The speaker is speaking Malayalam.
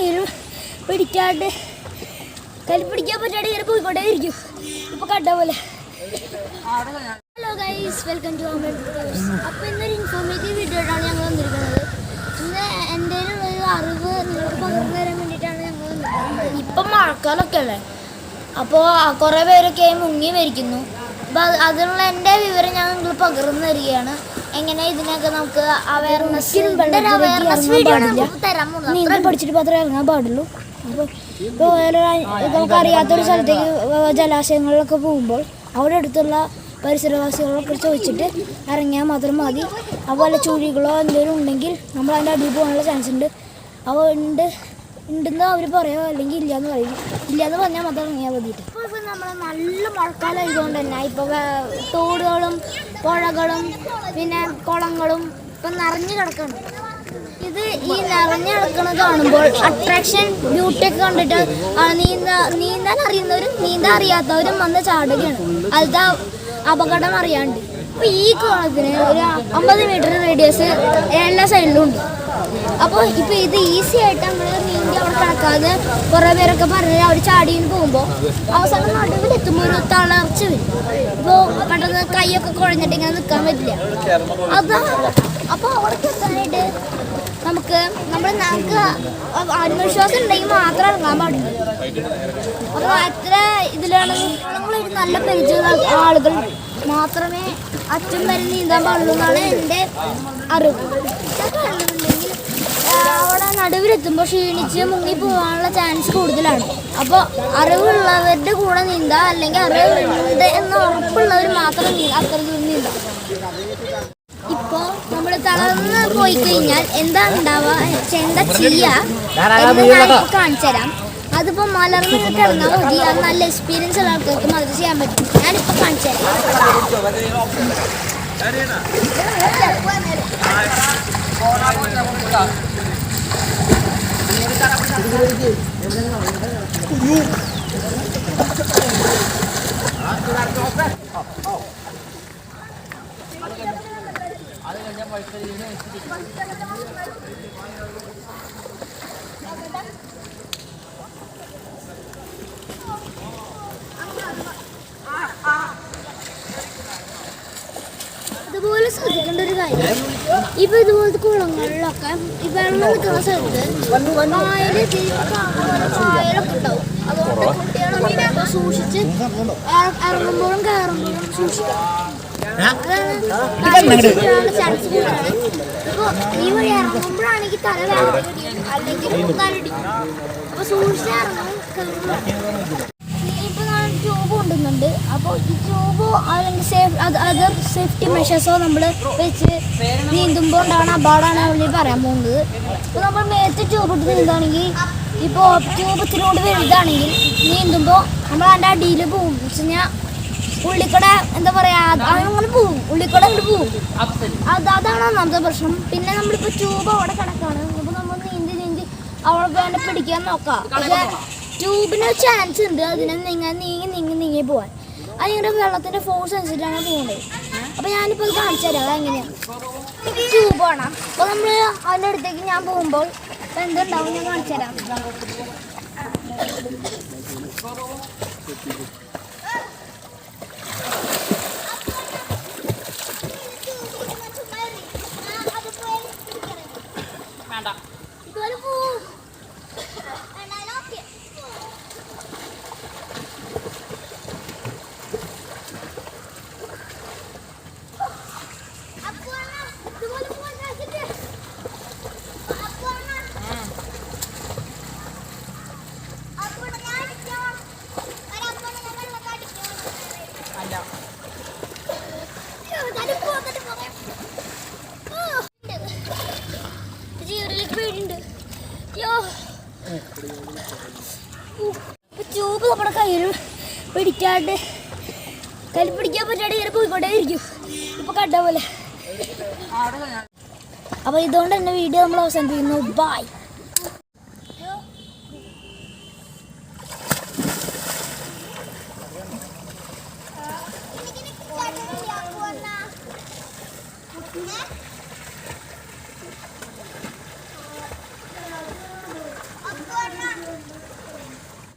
കയ്യിൽ പിടിക്കാണ്ട് കയ്യിൽ പിടിക്കാൻ പറ്റാണ്ട് ഇങ്ങനെ പോയിക്കൊണ്ടേ ഇരിക്കും ഇപ്പൊ കണ്ട പോലെ. ഹലോ ഗൈസ് വെൽക്കം ടു അപ്പൊ ഇന്നൊരു ഇൻഫോർമേറ്റീവ് വീഡിയോ ആയിട്ടാണ് ഞങ്ങൾ വന്നിരിക്കുന്നത്. ഇന്ന് എന്റെ ഒരു അറിവ് നിങ്ങൾക്ക് പകർന്നു തരാൻ വേണ്ടിയിട്ടാണ് ഞങ്ങൾ വന്നിരിക്കുന്നത്. ഇപ്പം മഴക്കാലൊക്കെ അല്ലേ? അപ്പോൾ കുറേ പേരൊക്കെ മുങ്ങി മരിക്കുന്നു. അപ്പോൾ അതിനുള്ള എന്റെ വിവരം ഞാൻ നിങ്ങൾ പകർന്നു തരികയാണ്. എങ്ങനെ ഇതിനൊക്കെ നമുക്ക് അവയർനെസ് അവയർനെസ് വീഡിയോ തരാൻ നീന്തൽ പഠിച്ചിട്ട് മാത്രമേ ഇറങ്ങാൻ പാടുള്ളൂ. അപ്പോൾ ഇപ്പോൾ നമുക്ക് അറിയാത്തൊരു സ്ഥലത്തേക്ക് ജലാശയങ്ങളിലൊക്കെ പോകുമ്പോൾ അവിടെ അടുത്തുള്ള പരിസരവാസികളൊക്കെ ചോദിച്ചിട്ട് ഇറങ്ങിയാൽ മാത്രം മതി. അതുപോലെ ചുഴികളോ എന്തെങ്കിലും ഉണ്ടെങ്കിൽ നമ്മൾ അതിന്റെ അടിയിൽ പോകാനുള്ള ചാൻസ് ഉണ്ട്. ഉണ്ട്. ഉണ്ടെന്ന് അവർ പറയോ? അല്ലെങ്കിൽ ഇല്ലയെന്ന് പറയും. ഇല്ലയെന്ന് പറഞ്ഞാൽ മാത്രം ഇറങ്ങിയാൽ മതിയിട്ട് ഇപ്പോൾ നമ്മൾ നല്ല മഴക്കാലം ആയതുകൊണ്ട് തന്നെ ഇപ്പൊ തോടുകളും പുഴകളും പിന്നെ കുളങ്ങളും ഇപ്പൊ നിറഞ്ഞു കിടക്കണം. ഇത് ഈ നിറഞ്ഞു കിടക്കുന്നത് കാണുമ്പോൾ അട്രാക്ഷൻ ബ്യൂട്ടി ഒക്കെ കണ്ടിട്ട് നീന്താ നീന്താൻ അറിയുന്നവരും നീന്താൻ അറിയാത്തവരും വന്ന് ചാടുകയാണ്. അത് അപകടം അറിയാണ്ട്. അപ്പൊ ഈ കുളത്തിന് ഒരു അമ്പത് മീറ്റർ റേഡിയസ് എല്ലാ സൈഡിലും ഉണ്ട്. അപ്പോൾ ഇപ്പൊ ഇത് ഈസി ആയിട്ട് നമ്മൾ നീന്തി കുറെ പേരൊക്കെ പറഞ്ഞ് അവർ ചാടിയിൽ പോകുമ്പോൾ അവസാനം നടുവിലെത്തുമ്പോൾ ഒരു തളർച്ച വരും. ഇപ്പോൾ പെട്ടെന്ന് കൈയൊക്കെ കുഴഞ്ഞിട്ട് ഇങ്ങനെ നിൽക്കാൻ പറ്റില്ല. അതാ അപ്പോൾ അവർക്ക് എത്താനായിട്ട് നമുക്ക് നമ്മൾ നമുക്ക് ആത്മവിശ്വാസം ഉണ്ടെങ്കിൽ മാത്രം ഇറങ്ങാൻ പാടില്ല അപ്പോൾ എത്ര ഇതിലാണ് നമ്മളൊരു നല്ല പരിചയമുള്ള ആളുകൾ. മാത്രമേ അച്ഛൻ വരെ നീന്താൻ പാടുള്ളൂ എന്നാണ് എന്റെ അറിവ്. അവിടെ നടുവിലെത്തുമ്പോൾ ക്ഷീണിച്ച് മുങ്ങി പോകാനുള്ള ചാൻസ് കൂടുതലാണ്. അപ്പോൾ അറിവുള്ളവരുടെ കൂടെ നീന്താ അല്ലെങ്കിൽ അറിവുണ്ട് എന്ന് ഉറപ്പുള്ളവർ മാത്രം അത്ര ദൂരം നീന്താം. ഇപ്പോ നമ്മൾ തളർന്ന് പോയി കഴിഞ്ഞാൽ എന്താ ഉണ്ടാവുക? എന്താ ചെയ്യുക കാണിച്ചു തരാം. അതിപ്പോ മലർന്ന് കിടന്നാൽ മതി. അത് നല്ല എക്സ്പീരിയൻസ് ഉള്ള ആൾക്കാർക്ക് അത് ചെയ്യാൻ പറ്റും. ഞാനിപ്പോ കാണിച്ചു തരാം. ഇതുപോലെ ശ്രദ്ധിക്കേണ്ട ഒരു കാര്യം. ഇപ്പൊ ഇതുപോലത്തെ കുളങ്ങളിലൊക്കെ ഈ വെള്ളം നിൽക്കുന്ന സ്ഥലത്ത് പായൽ പായലൊക്കെ ഉണ്ടാവും. അതുകൊണ്ട് കുട്ടികളൊക്കെ സൂക്ഷിച്ച് ഇറ- ഇറങ്ങുമ്പോഴും കയറുമ്പോഴും സൂക്ഷിക്കണം. ഇപ്പൊ ഈ വഴി ഇറങ്ങുമ്പോഴാണെങ്കിൽ തല വേദന അല്ലെങ്കിൽ തലടിക്കും അപ്പൊ സൂക്ഷിച്ച് ഇറങ്ങണം കയറുമ്പോൾ ഇപ്പൊ ഞാൻ ട്യൂബ് കൊണ്ടുവന്നുണ്ട് അപ്പോൾ ഈ ട്യൂബോ അല്ലെങ്കിൽ സേഫ് അത് അതർ സേഫ്റ്റി മെഷേഴ്സോ നമ്മൾ വെച്ച് നീന്തുമ്പോണ്ടാണ് അപകടമാണ് നമ്മൾ പറയാൻ പോകുന്നത്. ഇപ്പോൾ നമ്മൾ മേത്ത് ട്യൂബ് ഇട്ട് നീന്താണെങ്കിൽ ഇപ്പോൾ ട്യൂബ് ഇത്തിരിയോട് വലുതാണെങ്കിൽ നീന്തുമ്പോൾ നമ്മൾ അതിന്റെ അടിയിൽ പോകും വെച്ച് കഴിഞ്ഞാൽ ഉള്ളിക്കട എന്താ പറയാ അങ്ങനെ പോവും. ഉള്ളിക്കട അങ്ങോട്ട് പോവും. അത് അതാണ് ഒന്നാമത്തെ പ്രശ്നം. പിന്നെ നമ്മളിപ്പോൾ ട്യൂബ് അവിടെ കിടക്കാണ്. അപ്പോൾ നമ്മൾ നീന്തി നീന്തി അവിടെ പോയി പിടിക്കാൻ നോക്കാം. പക്ഷേ ട്യൂബിന് ചാൻസ് ഉണ്ട്. അതിനെ നീങ്ങാൻ നീങ്ങി നീങ്ങി നീങ്ങി പോവാൻ. അതിങ്ങനെ വെള്ളത്തിന്റെ ഫോഴ്സ് അനുസരിച്ചാണ് പോകുന്നത് അപ്പൊ ഞാനിപ്പോൾ ഇത് കാണിച്ചു തരാം. അതെങ്ങനെയാണ് ട്യൂബ് ആണ്. അപ്പോൾ നമ്മൾ അതിന്റെ അടുത്തേക്ക് ഞാൻ പോകുമ്പോൾ അപ്പോൾ എന്തുണ്ടാവും ഞാൻ കാണിച്ചു തരാം. ഇതുപോലെ ട്യൂബ് നമ്മുടെ കയ്യിൽ പിടിക്കാണ്ട്. കയ്യിൽ പിടിക്കാൻ പറ്റാണ്ട് ഇങ്ങനെ പോയിക്കൊണ്ടേ ഇരിക്കും ഇപ്പൊ കണ്ട പോലെ. അപ്പൊ ഇതുകൊണ്ട് തന്നെ വീഡിയോ നമ്മൾ അവസാനിപ്പിക്കുന്നു. ബൈ